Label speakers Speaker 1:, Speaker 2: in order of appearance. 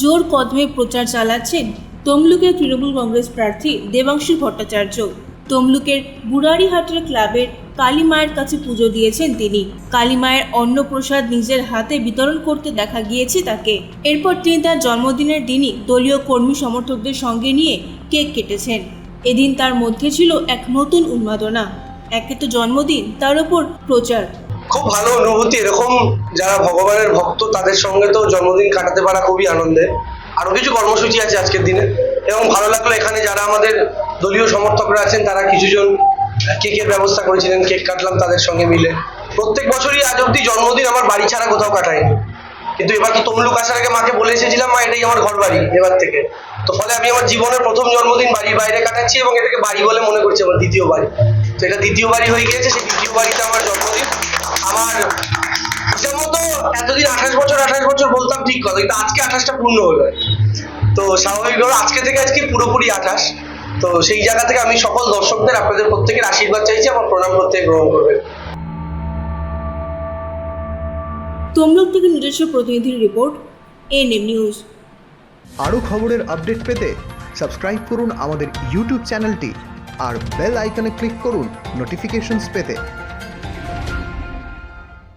Speaker 1: জোর কদমে প্রচার চালাচ্ছেন তমলুকের তৃণমূল কংগ্রেস প্রার্থী দেবাংশু ভট্টাচার্য। তমলুকের বুড়ারিহাটের ক্লাবের কালী মায়ের কাছে পুজো দিয়েছেন তিনি। কালী মায়ের অন্নপ্রসাদ নিজের হাতে বিতরণ করতে দেখা গিয়েছে তাকে। এরপর তিনি তার জন্মদিনের দিনই দলীয় কর্মী সমর্থকদের সঙ্গে নিয়ে কেক কেটেছেন। এদিন তার মধ্যে ছিল এক নতুন উন্মাদনা। একে তো জন্মদিন, তার উপর প্রচার।
Speaker 2: খুব ভালো অনুভূতি। এরকম যারা ভগবানের ভক্ত, তাদের সঙ্গে তো জন্মদিন কাটাতে পারা খুবই আনন্দের আরও কিছু কর্মসূচি আছে আজকের দিনে। এবং ভালো লাগল এখানে যারা আমাদের দলীয় সমর্থকরা আছেন, তারা কিছুজন কেকের ব্যবস্থা করেছিলেন, কেক কাটলাম তাদের সঙ্গে মিলে। প্রত্যেক বছরই আজ অব্দি জন্মদিন আমার বাড়ি ছাড়া কোথাও কাটায়নি। কিন্তু এবার তো তমলুক আসার আগে মাকে বলে এসেছিলাম, মা, এটাই আমার ঘর বাড়ি এবার থেকে। তো ফলে আমি আমার জীবনের প্রথম জন্মদিন বাড়ির বাইরে কাটাচ্ছি এবং এটাকে বাড়ি বলে মনে করছি আমার দ্বিতীয় বাড়ি। তো এটা দ্বিতীয় বাড়ি হয়ে গিয়েছে, সেই দ্বিতীয় বাড়িতে আমার জন্মদিন। আমার হিসাব এতদিন আঠাশ বছর আঠাশ বছর বলতাম ঠিক কথা কিন্তু আজকে আঠাশটা পূর্ণ হলো তো স্বাভাবিকভাবে আজকে থেকে আজকে পুরোপুরি আঠাশ। তো সেই জায়গা থেকে আমি সকল দর্শকদের আপনাদের প্রত্যেকের আশীর্বাদ চাইছি আমার প্রণাম প্রত্যেক গ্রহণ করবেন
Speaker 1: তমলুক থেকে নিজস্ব প্রতিনিধির রিপোর্ট এনএম নিউজ।
Speaker 3: আরও খবরের আপডেট পেতে সাবস্ক্রাইব করুন আমাদের ইউটিউব চ্যানেলটি আর বেল আইকনে ক্লিক করুন নোটিফিকেশনস পেতে।